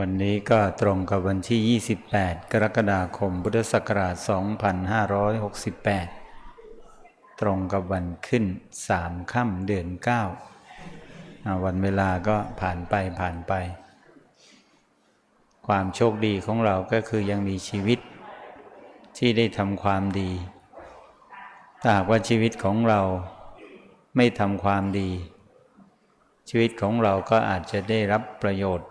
วันนี้ก็ตรงกับวันที่ 28 กรกฎาคม พุทธศักราช 2568 ตรงกับวันขึ้น 3 ค่ำเดือน9อ่าวันเวลาก็ผ่านไปผ่านไป ความโชคดีของเราก็คือยังมีชีวิตที่ได้ทำความดี ถ้าหากว่าชีวิตของเราไม่ทำความดี ชีวิตของเราก็อาจจะได้รับประโยชน์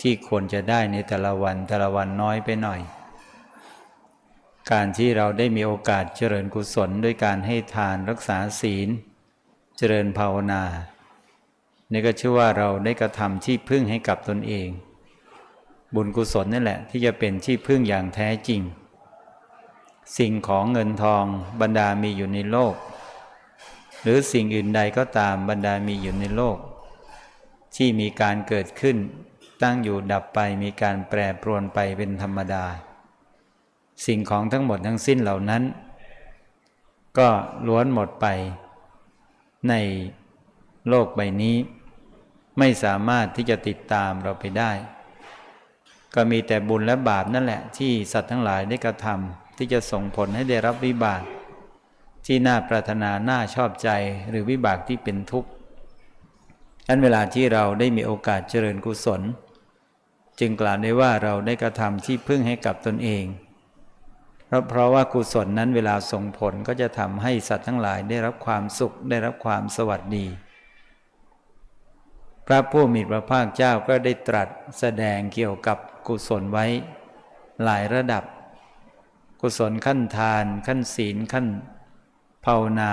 ที่ควรจะได้ในแต่ละวันแต่ละวันน้อยไปหน่อย การที่เราได้มีโอกาสเจริญกุศลด้วยการให้ทานรักษาศีล เจริญภาวนานี่ก็ชื่อว่าเราได้กระทำที่พึ่งให้กับตนเอง บุญกุศลนั่แหละที่จะเป็นที่พึ่งอย่างแท้จริง สิ่งของเงินทองบรรดามีอยู่ในโลก หรือสิ่งอื่นใดก็ตามบรรดามีอยู่ในโลก ที่มีการเกิดขึ้น ตั้งอยู่ดับไปมีการแปรปรวนไปเป็นธรรมดา สิ่งของทั้งหมดทั้งสิ้นเหล่านั้น ก็ล้วนหมดไป ในโลกใบนี้ ไม่สามารถที่จะติดตามเราไปได้ ก็มีแต่บุญและบาปนั่นแหละ ที่สัตว์ทั้งหลายได้กระทำที่จะส่งผลให้ได้รับวิบาก ที่น่าปรารถนาน่าชอบใจหรือวิบากที่เป็นทุกข์อันเวลาที่เราได้มีโอกาสเจริญกุศล จึงกล่าวได้ว่าเราได้กระทำที่พึ่งให้กับตนเอง เพราะเพราะว่ากุศลนั้นเวลาส่งผลก็จะทำให้สัตว์ทั้งหลายได้รับความสุขได้รับความสวัสดี พระผู้มีพระภาคเจ้าก็ได้ตรัสแสดงเกี่ยวกับกุศลไว้ หลายระดับ กุศลขั้นทาน ขั้นศีลขั้นภาวนา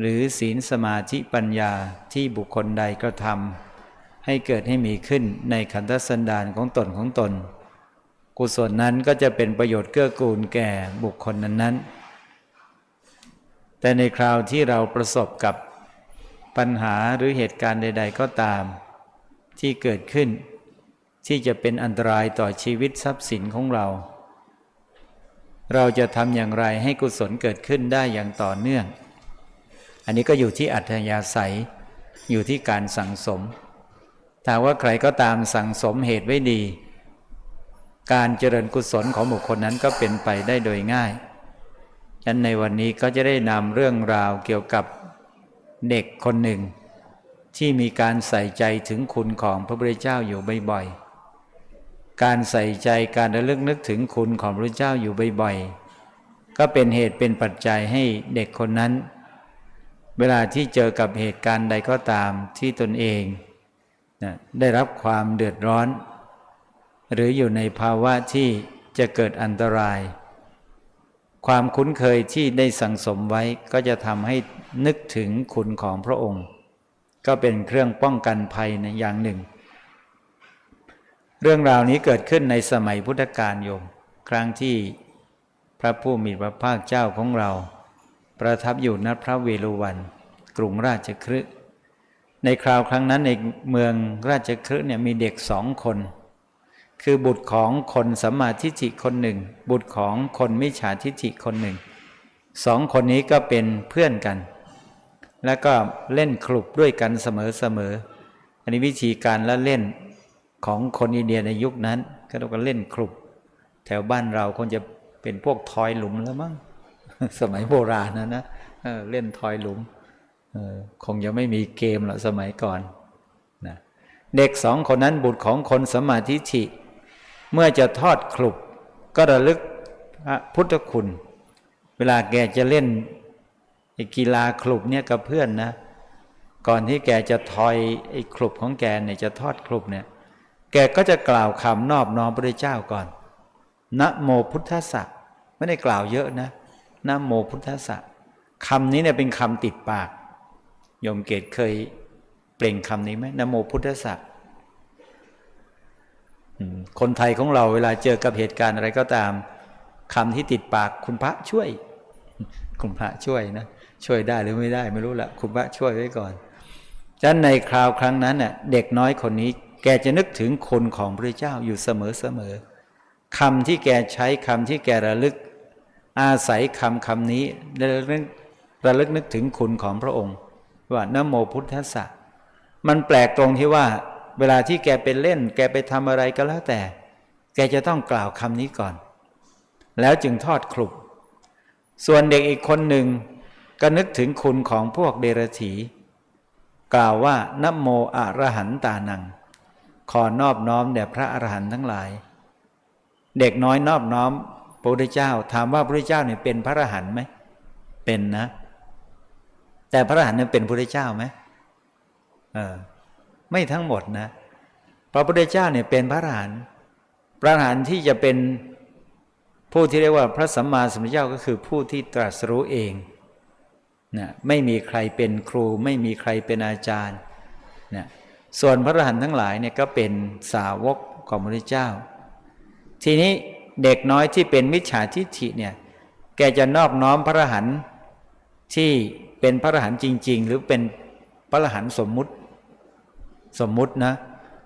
หรือศีลสมาธิปัญญาที่บุคคลใดกระทำ ให้เกิดให้มีขึ้นในขันธสันดานของตนของตน กุศลนั้นก็จะเป็นประโยชน์เกื้อกูลแก่บุคคลนั้นๆ แต่ในคราวที่เราประสบกับปัญหาหรือเหตุการณ์ใด ๆ ก็ตาม ที่เกิดขึ้น ที่จะเป็นอันตรายต่อชีวิตทรัพย์สินของเรา เราจะทำอย่างไรให้กุศลเกิดขึ้นได้อย่างต่อเนื่อง อันนี้ก็อยู่ที่อัธยาศัยอยู่ที่การสั่งสม ถ้าว่าใครก็ตามสั่งสมเหตุไว้ดี การเจริญกุศลของบุคคลนั้นก็เป็นไปได้โดยง่ายฉะนั้นในวันนี้ก็จะได้นำเรื่องราวเกี่ยวกับเด็กคนหนึ่ง ที่มีการใส่ใจถึงคุณของพระพุทธเจ้าอยู่บ่อยๆ การใส่ใจการระลึกนึกถึงคุณของพระพุทธเจ้าอยู่บ่อยๆ ก็เป็นเหตุเป็นปัจจัยให้เด็กคนนั้น เวลาที่เจอกับเหตุการณ์ใดก็ตามที่ตนเอง นะได้รับความเดือดร้อน หรืออยู่ในภาวะที่จะเกิดอันตราย ความคุ้นเคยที่ได้สั่งสมไว้ก็จะทำให้นึกถึงคุณของพระองค์ ก็เป็นเครื่องป้องกันภัยในอย่างหนึ่ง เรื่องราวนี้เกิดขึ้นในสมัยพุทธกาลโยม ครั้งที่พระผู้มีพระภาคเจ้าของเรา ประทับอยู่ณพระเวฬุวัน กรุงราชคฤห์ ในคราวครั้งนั้นในเมืองราชคฤห์เนี่ยมีเด็กสองคน คือบุตรของคนสัมมาทิฏฐิคนหนึ่ง บุตรของคนมิจฉาทิฏฐิคนหนึ่งสองคนนี้ก็เป็นเพื่อนกัน แล้วก็เล่นคลุบด้วยกันเสมอๆอันนี้วิธีการละเล่นของคนอินเดียในยุคนั้น ก็เรียกว่าเล่นคลุบแถวบ้านเราคงจะเป็นพวกทอยหลุมแล้วมั้งสมัยโบราณนะนะเออเล่นทอยหลุม คงยังไม่มีเกมหรอกสมัยก่อนนะเด็กสองคนนั้นบุตรของคนสมาธิฐิเมื่อจะทอดคลุบก็ระลึกพระพุทธคุณ เวลาแกจะเล่นกีฬาคลุบเนี่ยกับเพื่อนนะก่อนที่แกจะทอยไอ้คลุบของแกเนี่ยจะทอดคลุบเนี่ยแกก็จะกล่าวคำนอบน้อมพระเจ้าก่อนนะโมพุทธะไม่ได้กล่าวเยอะนะนะโมพุทธะคำนี้เนี่ยเป็นคำติดปาก โยมเกตเคยเปล่งคำนี้ไหมนโมพุทธะคนไทยของเราเวลาเจอกับเหตุการณ์อะไรก็ตามคำที่ติดปากคุณพระช่วย คุณพระช่วยนะช่วยได้หรือไม่ได้ไม่รู้ละคุณพระช่วยไว้ก่อนฉะนั้นในคราวครั้งนั้นน่ะเด็กน้อยคนนี้แกจะนึกถึงคนของพระเจ้าอยู่เสมอเสมอคำที่แกใช้คำที่แกระลึก อาศัยคำคำนี้ระลึกระลึกนึกถึงคุณของพระองค์ ว่านโมพุทธะมันแปลกตรงที่ว่า เวลาที่แกไปเล่น แกไปทำอะไรก็แล้วแต่ แกจะต้องกล่าวคำนี้ก่อน แล้วจึงทอดคลุบส่วนเด็กอีกคนหนึ่งก็นึกถึงคุณของพวกเดรถีกล่าวว่านโมอระหันตานัง ขอนอบน้อมแด่พระอรหันต์ทั้งหลาย เด็กน้อยนอบน้อมพระพุทธเจ้า ถามว่าพระพุทธเจ้าเนี่ยเป็นพระอรหันต์ไหมเป็นนะ แต่พระอรหันต์เนี่ยเป็นพระพุทเจ้าไหมเออไม่ทั้งหมดนะพระพุทธเจ้าเนี่ยเป็นพระอรหันต์พระอรหันต์ที่จะเป็นผู้ที่เรียกว่าพระสัมมาสัมพุทธเจ้าก็คือผู้ที่ตรัสรู้เองนะไม่มีใครเป็นครู ไม่มีใครเป็นอาจารย์นะส่วนพระอรหันต์ทั้งหลายเนี่ยก็เป็นสาวกของพระพุทธเจ้า ทีนี้เด็กน้อยที่เป็นมิจฉาทิฏฐิเนี่ยแกจะนอบน้อมพระอรหันต์ที่ เป็นพระอรหันต์จริง ๆ หรือเป็นพระอรหันต์สมมุติสมมุตินะ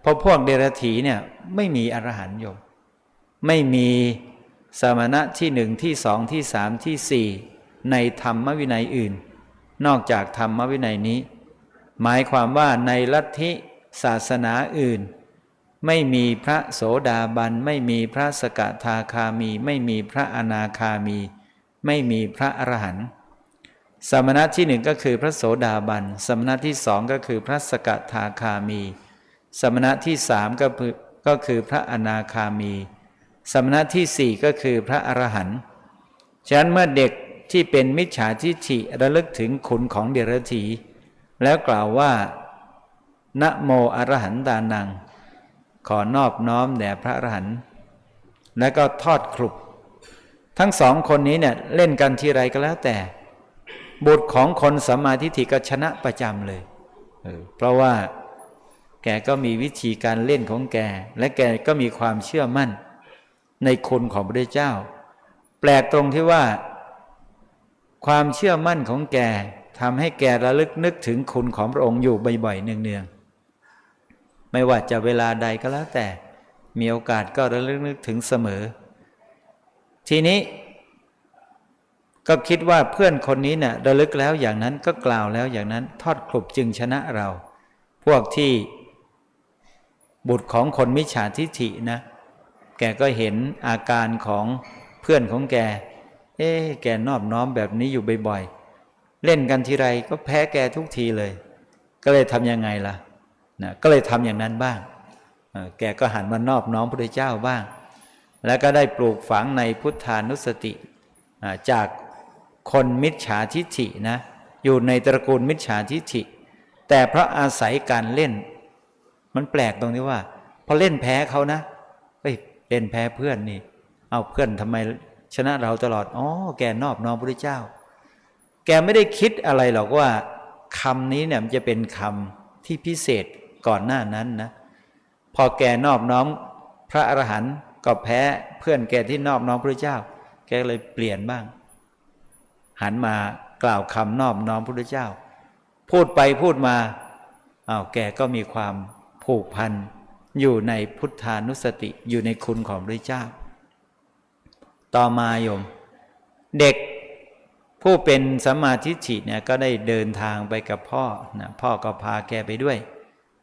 เพราะพวกเดรัจฉีเนี่ยไม่มีอรหันต์โยมไม่มีสมณะที่หนึ่งที่สองที่สามที่สี่ในธรรมวินัยอื่น นอกจากธรรมวินัยนี้ หมายความว่าในลัทธิศาสนาอื่น ไม่มีพระโสดาบัน ไม่มีพระสกทาคามี ไม่มีพระอนาคามี ไม่มีพระอรหันต์ สมณะที่หนึ่งก็คือพระโสดาบัน สมณะที่สองก็คือพระสกทาคามี สมณะที่สามก็คือก็คือพระอนาคามี สมณะที่สี่ก็คือพระอรหันต์ ฉะนั้นเมื่อเด็กที่เป็นมิจฉาทิฏฐิระลึกถึงคุณของเดรัจฉีแล้วกล่าวว่า นะโมอรหันตานัง ขอนอบน้อมแด่พระอรหันต์ แล้วก็ทอดครุบทั้งสองคนนี้เนี่ยเล่นกันทีไรก็แล้วแต่ บุตรของคนสัมมาทิฏฐิก็ชนะประจำเลยเเพราะว่าแกก็มีวิธีการเล่นของแก และแกก็มีความเชื่อมั่น ในคุณของพระเจ้า แปลกตรงที่ว่า ความเชื่อมั่นของแกทำให้แกระลึกนึกถึงคุณของพระองค์อยู่บ่อยๆเนืองๆไม่ว่าจะเวลาใดก็แล้วแต่มีโอกาสก็ระลึกนึกถึงเสมอ ทีนี้ ก็คิดว่าเพื่อนคนนี้เนี่ยระลึกแล้วอย่างนั้นก็กล่าวแล้วอย่างนั้น ทอดคลุบจึงชนะเรา พวกที่บุตรของคนมิจฉาทิฐินะ แกก็เห็นอาการของเพื่อนของแก เอ๊แกนอบน้อมแบบนี้อยู่บ่อยๆ เล่นกันทีไรก็แพ้แกทุกทีเลย ก็เลยทำยังไงล่ะนะก็เลยทำอย่างนั้นบ้าง แกก็หันมานอบน้อมพระเจ้าบ้าง แล้วก็ได้ปลูกฝังในพุทธานุสติจาก คนมิจฉาทิฐินะ อยู่ในตระกูลมิจฉาทิฐิ แต่เพราะอาศัยการเล่น มันแปลกตรงที่ว่าพอเล่นแพ้เขานะเฮ้ยเล่นแพ้เพื่อนนี่ เอาเพื่อนทำไมชนะเราตลอดอ๋อแกนอบน้อมพระเจ้า แกไม่ได้คิดอะไรหรอกว่าคำนี้เนี่ยมันจะเป็นคำที่พิเศษก่อนหน้านั้นนะ พอแกนอบน้อมพระอรหันต์ก็แพ้เพื่อนแกที่นอบน้อมพระเจ้า แกเลยเปลี่ยนบ้าง หันมากล่าวคำนอบน้อมพระพุทธเจ้า พูดไปพูดมาอ้าวแกก็มีความผูกพันอยู่ในพุทธานุสติอยู่ในคุณของพระเจ้า ต่อมาโยม เด็กผู้เป็นสัมมาทิฏฐิเนี่ยก็ได้เดินทางไปกับพ่อนะพ่อก็พาแกไปด้วย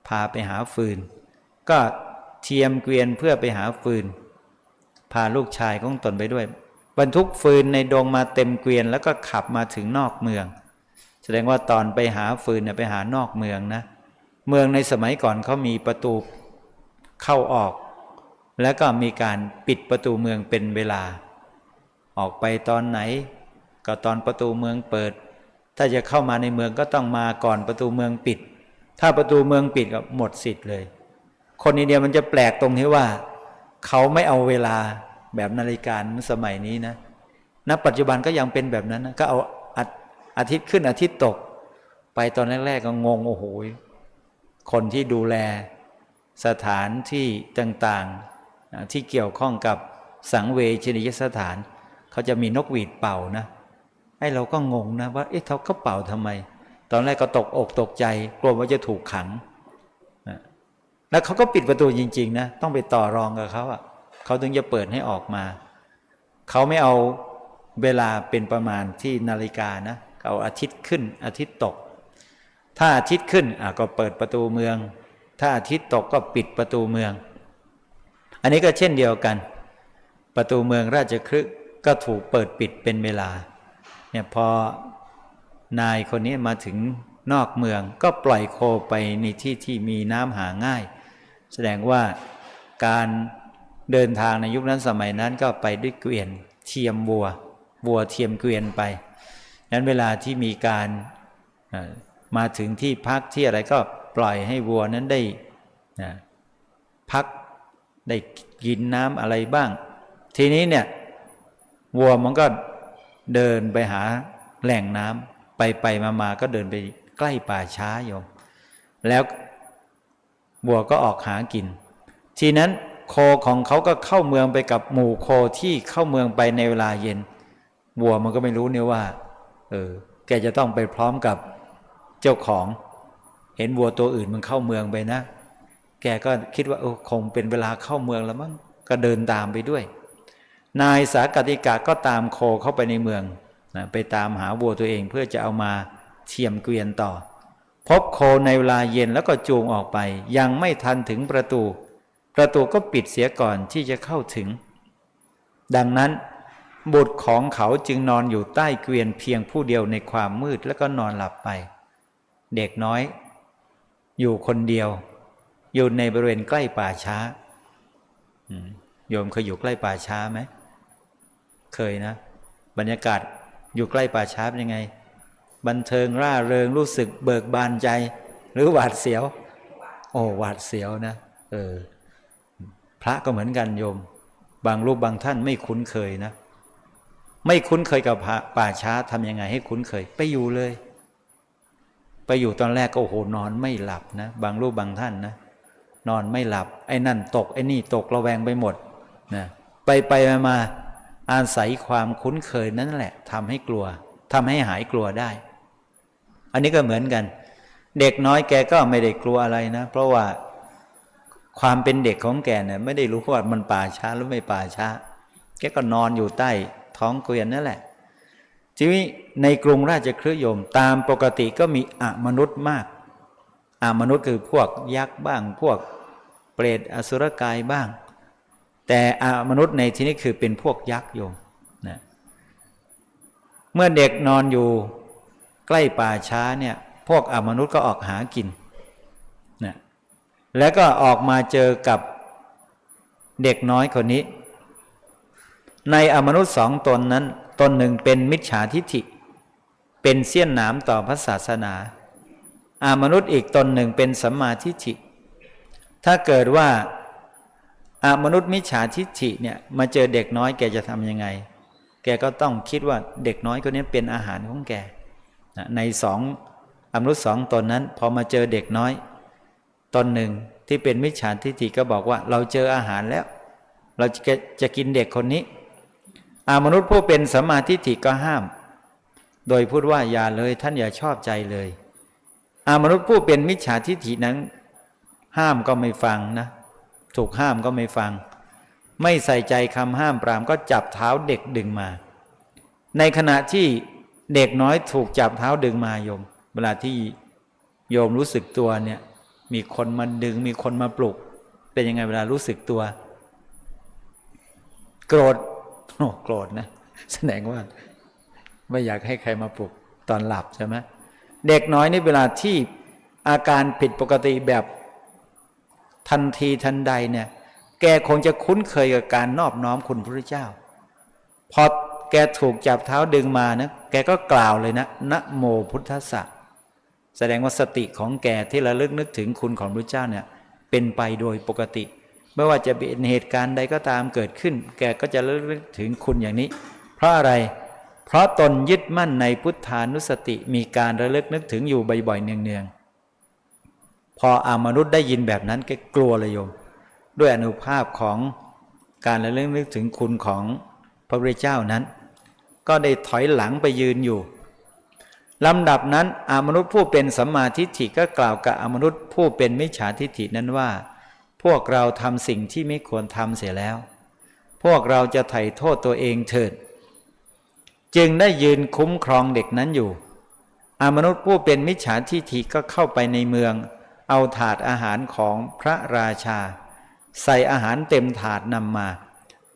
พาไปหาฟืน ก็เทียมเกวียนเพื่อไปหาฟืน พาลูกชายของตนไปด้วย บรรทุกฟืนในดงมาเต็มเกวียน แล้วก็ขับมาถึงนอกเมือง แสดงว่าตอนไปหาฟืนเนี่ยไปหานอกเมืองนะ เมืองในสมัยก่อนเขามีประตูเข้าออก แล้วก็มีการปิดประตูเมืองเป็นเวลา ออกไปตอนไหน ก็ตอนประตูเมืองเปิด ถ้าจะเข้ามาในเมืองก็ต้องมาก่อนประตูเมืองปิด ถ้าประตูเมืองปิดก็หมดสิทธิ์เลย คนอินเดียมันจะแปลกตรงที่ว่า เขาไม่เอาเวลา แบบนาฬิกาสมัยนี้นะณปัจจุบันก็ยังเป็นแบบนั้นนะก็เอาอาทิตย์ขึ้นอาทิตย์ตก ไปตอนแรก ๆ ก็งงโอ้โหคนที่ดูแลสถานที่ต่างๆ ที่เกี่ยวข้องกับสังเวชนียสถาน เขาจะมีนกหวีดเป่านะไอ้เราก็งงนะว่าเอ๊ะเขาก็เป่าทำไม ตอนแรกก็ตกอกตกใจ กลัวว่าจะถูกขังแล้วเขาก็ปิดประตูจริง ๆ นะ ต้องไปต่อรองกับเขาอะ เขาถึงจะเปิดให้ออกมา เขาไม่เอาเวลาเป็นประมาณที่นาฬิกานะเอาอาทิตย์ขึ้น อาทิตย์ตก ถ้าอาทิตย์ขึ้นก็เปิดประตูเมือง ถ้าอาทิตย์ตกก็ปิดประตูเมือง อันนี้ก็เช่นเดียวกัน ประตูเมืองราชคฤห์ก็ถูกเปิดปิดเป็นเวลาเนี่ยพอนายคนนี้มาถึงนอกเมืองก็ปล่อยโคไปในที่ที่มีน้ำหาง่าย แสดงว่าการ เดินทางในยุคนั้นสมัยนั้นก็ไปด้วยเกวียนเทียมวัววัวเทียมเกวียนไปนั้นเวลาที่มีการมาถึงที่พักที่อะไรก็ปล่อยให้วัวนั้นได้พักได้กินน้ำอะไรบ้าง ทีนี้เนี่ยวัวมันก็เดินไปหาแหล่งน้ำไปไปมามาก็เดินไปใกล้ป่าช้าโยม แล้ววัวก็ออกหากิน ทีนั้น โคของเขาก็เข้าเมืองไปกับหมู่โคที่เข้าเมืองไปในเวลาเย็นวัวมันก็ไม่รู้เนี่ยว่า เออ แกจะต้องไปพร้อมกับเจ้าของ เห็นวัวตัวอื่นมันเข้าเมืองไปนะ แกก็คิดว่าเออคงเป็นเวลาเข้าเมืองแล้วมั้งก็เดินตามไปด้วย นายสากติกาก็ตามโคเข้าไปในเมืองนะไปตามหาวัวตัวเองเพื่อจะเอามาเทียมเกวียนต่อ พบโคในเวลาเย็นแล้วก็จูงออกไป ยังไม่ทันถึงประตู ประตูก็ปิดเสียก่อนที่จะเข้าถึง ดังนั้น บุตรของเขาจึงนอนอยู่ใต้เกวียนเพียงผู้เดียวในความมืดแล้วก็นอนหลับไป เด็กน้อย อยู่คนเดียว อยู่ในบริเวณใกล้ป่าช้าโยมเคยอยู่ใกล้ป่าช้าไหมเคยนะ บรรยากาศอยู่ใกล้ป่าช้าเป็นยังไง บันเทิงร่าเริงรู้สึกเบิกบานใจ หรือหวาดเสียว โอ้หวาดเสียวนะ เออ พระก็เหมือนกันโยม บางรูปบางท่านไม่คุ้นเคยนะ ไม่คุ้นเคยกับป่าช้าทำยังไงให้คุ้นเคย ไปอยู่เลย ไปอยู่ตอนแรกก็โอ้โหนอนไม่หลับนะ บางรูปบางท่านนะ นอนไม่หลับ ไอ้นั่นตก ไอ้นี่ตกระแวงไปหมดนะไปไปมามาอาศัยความคุ้นเคยนั่นแหละทำให้กลัวทำให้หายกลัวได้ อันนี้ก็เหมือนกัน เด็กน้อยแกก็ไม่ได้กลัวอะไรนะ เพราะว่า ความเป็นเด็กของแกเนี่ยไม่ได้รู้ว่ามันป่าช้าหรือไม่ป่าช้า แกก็นอนอยู่ใต้ท้องเกวียนนั่นแหละทีนี้ในกรุงราชคฤห์โยมตามปกติก็มีอมนุษย์มากอมนุษย์คือพวกยักษ์บ้าง พวกเปรตอสุรกายบ้าง แต่อมนุษย์ในที่นี้คือเป็นพวกยักษ์โยมนะเมื่อเด็กนอนอยู่ใกล้ป่าช้าเนี่ยพวกอมนุษย์ก็ออกหากิน แล้วก็ออกมาเจอกับเด็กน้อยคนนี้ ในอมนุษย์สองตนนั้น ตนหนึ่งเป็นมิจฉาทิฐิ เป็นเสี้ยนหนามต่อพระศาสนาอามนุษย์อีกตนหนึ่งเป็นสัมมาทิฏฐิ ถ้าเกิดว่าอามนุษย์มิจฉาทิฏฐิเนี่ยมาเจอเด็กน้อยแกจะทำยังไง แกก็ต้องคิดว่าเด็กน้อยคนนี้เป็นอาหารของแก ในสองอมนุษย์สองตนนั้น พอมาเจอเด็กน้อย ตนหนึ่งที่เป็นมิจฉาทิฏฐิก็บอกว่า เราเจออาหารแล้ว เราจะจะกินเด็กคนนี้อามนุษย์ผู้เป็นสัมมาทิฏฐิก็ห้าม โดยพูดว่าอย่าเลยท่านอย่าชอบใจเลย อามนุษย์ผู้เป็นมิจฉาทิฏฐินั้น ห้ามก็ไม่ฟังนะ ถูกห้ามก็ไม่ฟัง ไม่ใส่ใจคำห้ามปรามก็จับเท้าเด็กดึงมา ในขณะที่เด็กน้อยถูกจับเท้าดึงมาโยม เวลาที่โยมรู้สึกตัวเนี่ย มีคนมาดึง มีคนมาปลุก เป็นยังไงเวลารู้สึกตัว โกรธโอ้โกรธนะแสดงว่า ไม่อยากให้ใครมาปลุกตอนหลับใช่ไหมเด็กน้อยนี่เวลาที่อาการผิดปกติแบบทันทีทันใดเนี่ย แกคงจะคุ้นเคยกับการนอบน้อมคุณพระเจ้า พอแกถูกจับเท้าดึงมานะแกก็กล่าวเลยนะนะโมพุทธะ แสดงว่าสติของแกที่ระลึกนึกถึงคุณของพระเจ้าเนี่ยเป็นไปโดยปกติ ไม่ว่าจะเป็นเหตุการณ์ใดก็ตามเกิดขึ้น แกก็จะระลึกถึงคุณอย่างนี้ เพราะอะไร เพราะตนยึดมั่นในพุทธานุสติมีการระลึกนึกถึงอยู่บ่อยๆเนืองๆพออามนุษย์ได้ยินแบบนั้นแกกลัวเลยโยม ด้วยอนุภาพของการระลึกนึกถึงคุณของพระพุทธเจ้านั้น ก็ได้ถอยหลังไปยืนอยู่ ลำดับนั้นอมนุษย์ผู้เป็นสัมมาทิฏฐิก็กล่าวกับอมนุษย์ผู้เป็นมิจฉาทิฏฐินั้นว่า พวกเราทำสิ่งที่ไม่ควรทำเสียแล้ว พวกเราจะไถ่โทษตัวเองเถิด จึงได้ยืนคุ้มครองเด็กนั้นอยู่อมนุษย์ผู้เป็นมิจฉาทิฏฐิก็เข้าไปในเมือง เอาถาดอาหารของพระราชา ใส่อาหารเต็มถาดนำมา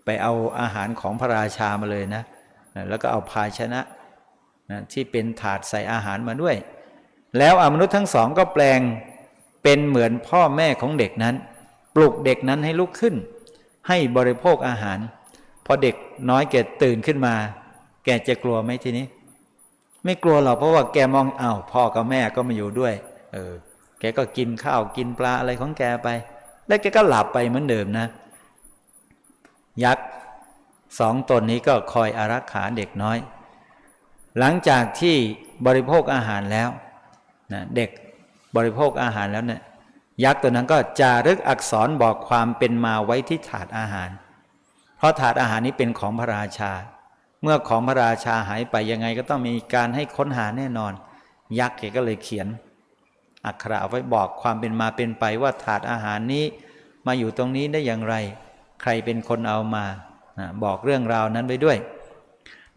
ไปเอาอาหารของพระราชามาเลยนะนะแล้วก็เอาภาชนะ นะที่เป็นถาดใส่อาหารมาด้วย แล้วอมนุษย์ทั้งสองก็แปลงเป็นเหมือนพ่อแม่ของเด็กนั้น ปลุกเด็กนั้นให้ลุกขึ้น ให้บริโภคอาหาร พอเด็กน้อยแกตื่นขึ้นมา แกจะกลัวไหมทีนี้ ไม่กลัวหรอกเพราะว่าแกมองอ้าวพ่อกับแม่ก็มาอยู่ด้วย เออ แกก็กินข้าวกินปลาอะไรของแกไป แล้วแกก็หลับไปเหมือนเดิมนะ ยักษ์สองตนนี้ก็คอยอารักขาเด็กน้อย หลังจากที่บริโภคอาหารแล้วนะเด็กบริโภคอาหารแล้วเนี่ยยักษ์ตัวนั้นก็จารึกอักษรบอกความเป็นมาไว้ที่ถาดอาหาร เพราะถาดอาหารนี้เป็นของพระราชา เมื่อของพระราชาหายไปยังไงก็ต้องมีการให้ค้นหาแน่นอน ยักษ์แกก็เลยเขียน อักขระเอาไว้บอกความเป็นมาเป็นไปว่าถาดอาหารนี้มาอยู่ตรงนี้ได้อย่างไร ใครเป็นคนเอามา บอกเรื่องราวนั้นไว้ด้วย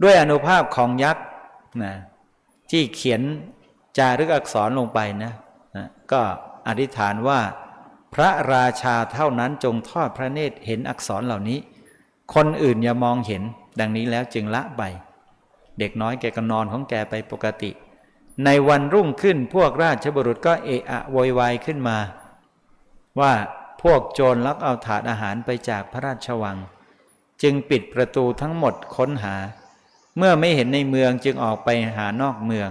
ด้วยอนุภาพของยักษ์ นะที่เขียนจารึกอักษรลงไปนะนะก็อธิษฐานว่า พระราชาเท่านั้นจงทอดพระเนตรเห็นอักษรเหล่านี้ คนอื่นอย่ามองเห็น ดังนี้แล้วจึงละไป เด็กน้อยแกก็นอนของแกไปปกติ ในวันรุ่งขึ้นพวกราชบุรุษก็เอะอะโวยวายขึ้นมา ว่าพวกโจรลักเอาถาดอาหารไปจากพระราชวัง จึงปิดประตูทั้งหมดค้นหา เมื่อไม่เห็นในเมืองจึงออกไปหานอกเมือง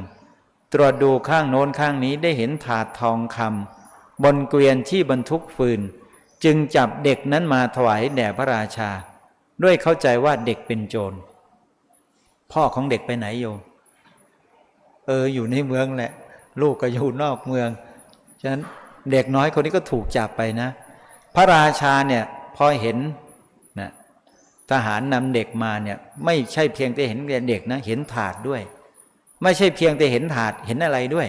ตรวจดูข้างโน้นข้างนี้ได้เห็นถาดทองคำบนเกวียนที่บรรทุกฟืน จึงจับเด็กนั้นมาถวายแด่พระราชา ด้วยเข้าใจว่าเด็กเป็นโจร พ่อของเด็กไปไหนโยมเอออยู่ในเมืองแหละ ลูกก็อยู่นอกเมือง ฉะนั้นเด็กน้อยคนนี้ก็ถูกจับไปนะ พระราชาเนี่ยพอเห็น ทหารนำเด็กมาเนี่ย ไม่ใช่เพียงแต่เห็นเด็กนะ เห็นถาดด้วย ไม่ใช่เพียงแต่เห็นถาดเห็นอะไรด้วย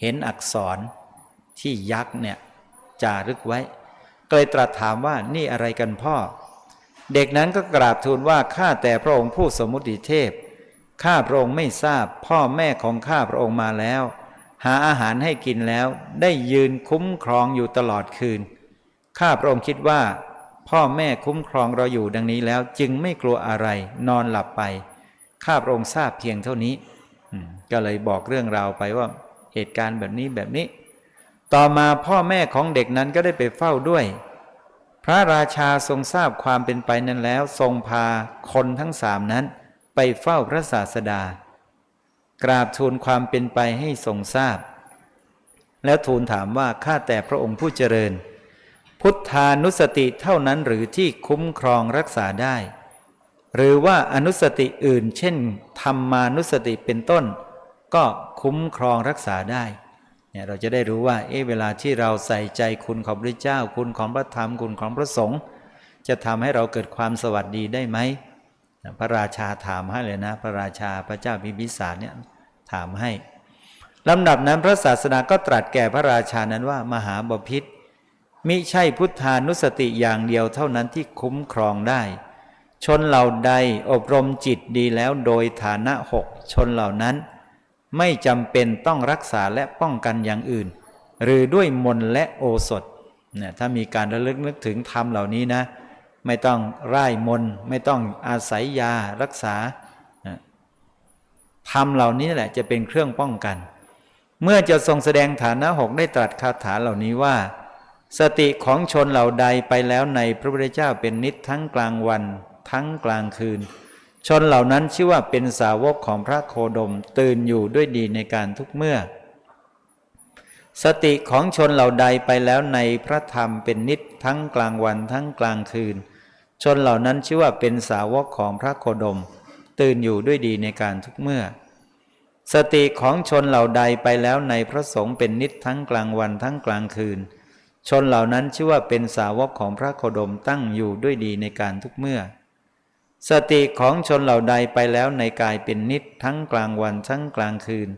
เห็นอักษรที่ยักษ์เนี่ยจารึกไว้ก็เลยตรัสถามว่านี่อะไรกันพ่อ เด็กนั้นก็กราบทูลว่าข้าแต่พระองค์ผู้สมมุติเทพข้าพระองค์ไม่ทราบพ่อแม่ของข้าพระองค์มาแล้ว หาอาหารให้กินแล้วได้ยืนคุ้มครองอยู่ตลอดคืน ข้าพระองค์คิดว่า พ่อแม่คุ้มครองเราอยู่ดังนี้แล้วจึงไม่กลัวอะไร นอนหลับไป ข้าพระองค์ทราบเพียงเท่านี้ก็เลยบอกเรื่องราวไปว่าเหตุการณ์แบบนี้แบบนี้ ต่อมาพ่อแม่ของเด็กนั้นก็ได้ไปเฝ้าด้วย พระราชาทรงทราบความเป็นไปนั้นแล้ว ทรงพาคนทั้งสามนั้น ไปเฝ้าพระศาสดา กราบทูลความเป็นไปให้ทรงทราบ แล้วทูลถามว่าข้าแต่พระองค์ผู้เจริญ พุทธานุสติเท่านั้นหรือที่คุ้มครองรักษาได้ หรือว่าอนุสติอื่น เช่นธรรมานุสติเป็นต้น ก็คุ้มครองรักษาได้เนี่ยเราจะได้รู้ว่าเอ๊ะเวลาที่เราใส่ใจคุณของพระเจ้า คุณของพระธรรมคุณของพระสงฆ์จะทำให้เราเกิดความสวัสดีได้ไหมพระราชาถามให้เลยนะ พระราชาพระเจ้าพิมพิสารเนี่ยถามให้ลำดับนั้นพระศาสดาก็ตรัสแก่พระราชานั้นว่ามหาบพิษ มิใช่พุทธานุสติอย่างเดียวเท่านั้นที่คุ้มครองได้ ชนเหล่าใดอบรมจิตดีแล้วโดยฐานะหกชนเหล่านั้น ไม่จำเป็นต้องรักษาและป้องกันอย่างอื่น หรือด้วยมนและโอสถเนี่ยถ้ามีการระลึกนึกถึงธรรมเหล่านี้นะ ไม่ต้องร่ายมนไม่ต้องอาศัยยารักษาธรรมเหล่านี้แหละจะเป็นเครื่องป้องกัน เมื่อจะทรงแสดงฐานะหกได้ตรัสคาถาเหล่านี้ว่า สติของชนเหล่าใดไปแล้วในพระพุทธเจ้าเป็นนิจทั้งกลางวัน ทั้งกลางคืน ชนเหล่านั้นชื่อว่าเป็นสาวกของพระโคดมตื่นอยู่ด้วยดีในการทุกเมื่อ สติของชนเหล่าใดไปแล้วในพระธรรมเป็นนิจทั้งกลางวันทั้งกลางคืน ชนเหล่านั้นชื่อว่าเป็นสาวกของพระโคดม ตื่นอยู่ด้วยดีในการทุกเมื่อ สติของชนเหล่าใดไปแล้วในพระสงฆ์เป็นนิจทั้งกลางวันทั้งกลางคืน ชนเหล่านั้นชื่อว่าเป็นสาวกของพระโคดมตั้งอยู่ด้วยดีในการทุกเมื่อ สติของชนเหล่าใดไปแล้วในกายเป็นนิจทั้งกลางวันทั้งกลางคืน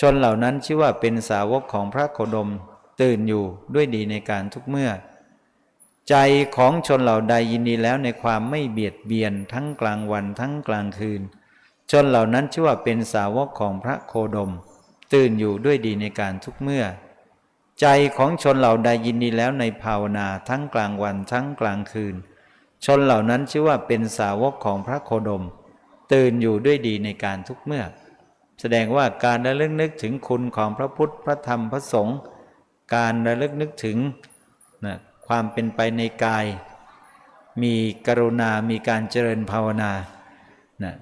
ชนเหล่านั้นชื่อว่าเป็นสาวกของพระโคดมตื่นอยู่ด้วยดีในการทุกเมื่อ ใจของชนเหล่าใดยินดีแล้วในความไม่เบียดเบียนทั้งกลางวันทั้งกลางคืน ชนเหล่านั้นชื่อว่าเป็นสาวกของพระโคดม ตื่นอยู่ด้วยดีในการทุกเมื่อ ใจของชนเหล่าใดยินดีแล้วในภาวนาทั้งกลางวันทั้งกลางคืน ชนเหล่านั้นชื่อว่าเป็นสาวกของพระโคดม ตื่นอยู่ด้วยดีในการทุกเมื่อ แสดงว่าการระลึกนึกถึงคุณของพระพุทธพระธรรมพระสงฆ์การระลึกนึกถึงนะความเป็นไปในกาย มีกรุณา มีการเจริญภาวนานะ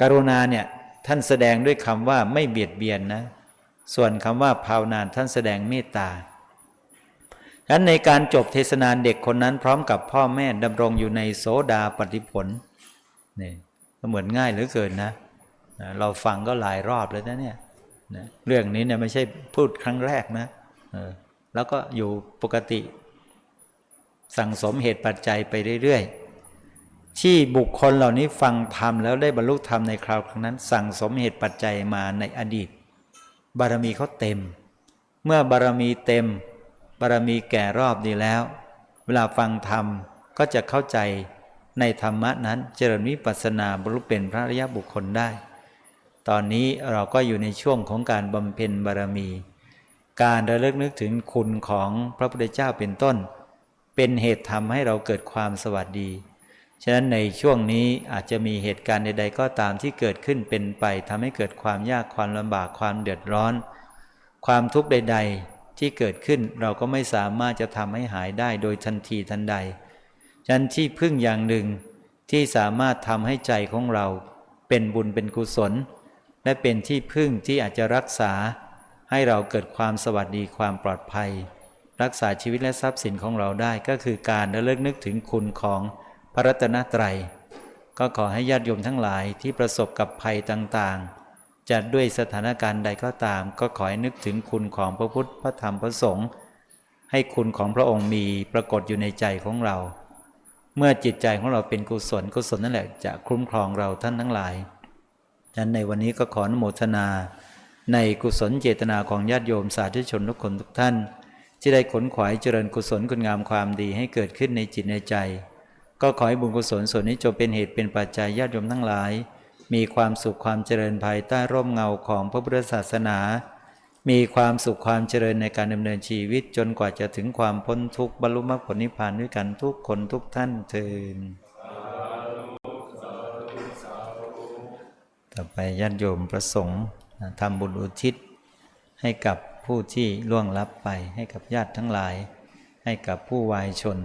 กรุณาเนี่ยท่านแสดงด้วยคำว่าไม่เบียดเบียนนะ ส่วนคำว่าภาวนาท่านแสดงเมตตาฉะนั้นในการจบเทศนานเด็กคนนั้นพร้อมกับพ่อแม่ดำรงอยู่ในโสดาปฏิผลนี่เหมือนง่ายเหลือเกินนะ เราฟังก็หลายรอบแล้วนะเนี่ยเรื่องนี้เนี่ยไม่ใช่พูดครั้งแรกนะเออแล้วก็อยู่ปกติ สั่งสมเหตุปัจจัยไปเรื่อยๆ ที่บุคคลเหล่านี้ฟังธรรมแล้วได้บรรลุธรรมในคราวครั้งนั้น สั่งสมเหตุปัจจัยมาในอดีต บารมีเขาเต็ม เมื่อบารมีเต็ม บารมีแก่รอบดีแล้ว เวลาฟังธรรมก็จะเข้าใจในธรรมะนั้นเจริญวิปัสสนาบรรลุเป็นพระอริยบุคคลได้ ตอนนี้เราก็อยู่ในช่วงของการบำเพ็ญบารมี การระลึกนึกถึงคุณของพระพุทธเจ้าเป็นต้น เป็นเหตุทำให้เราเกิดความสวัสดี ฉะนั้นในช่วงนี้อาจจะมีเหตุการณ์ใด ๆ ก็ตามที่เกิดขึ้นเป็นไปทำให้เกิดความยากความลำบากความเดือดร้อน ความทุกข์ใด ๆ ที่เกิดขึ้นเราก็ไม่สามารถจะทำให้หายได้โดยทันทีทันใด ฉะนั้นที่พึ่งอย่างหนึ่งที่สามารถทำให้ใจของเราเป็นบุญเป็นกุศล และเป็นที่พึ่งที่อาจจะรักษา ให้เราเกิดความสวัสดีความปลอดภัย รักษาชีวิตและทรัพย์สินของเราได้ก็คือการระลึกนึกถึงคุณของ พระรัตนตรัย ก็ขอให้ญาติโยมทั้งหลายที่ประสบกับภัยต่างๆ จะด้วยสถานการณ์ใดก็ตาม ก็ขอให้นึกถึงคุณของพระพุทธพระธรรมพระสงฆ์ให้คุณของพระองค์มีปรากฏอยู่ในใจของเรา เมื่อจิตใจของเราเป็นกุศลกุศลนั่นแหละจะคุ้มครองเราท่านทั้งหลายฉะนั้นในวันนี้ก็ขออนุโมทนา ในกุศลเจตนาของญาติโยมสาธุชนทุกคนทุกท่าน ที่ได้ขนขวายเจริญกุศลคุณงามความดีให้เกิดขึ้นในจิตในใจ ก็ขอให้บุญกุศลส่วนนี้จงเป็นเหตุเป็นปัจจัยญาติโยมทั้งหลาย มีความสุขความเจริญภายใต้ร่มเงาของพระพุทธศาสนา มีความสุขความเจริญในการดำเนินชีวิตจนกว่าจะถึงความพ้นทุกข์บรรลุมรรคผลนิพพานด้วยกันทุกคนทุกท่านเทินต่อไปญาติโยมประสงค์ทำบุญอุทิศ ให้กับผู้ที่ล่วงลับไปให้กับญาติทั้งหลาย ให้กับผู้วายชน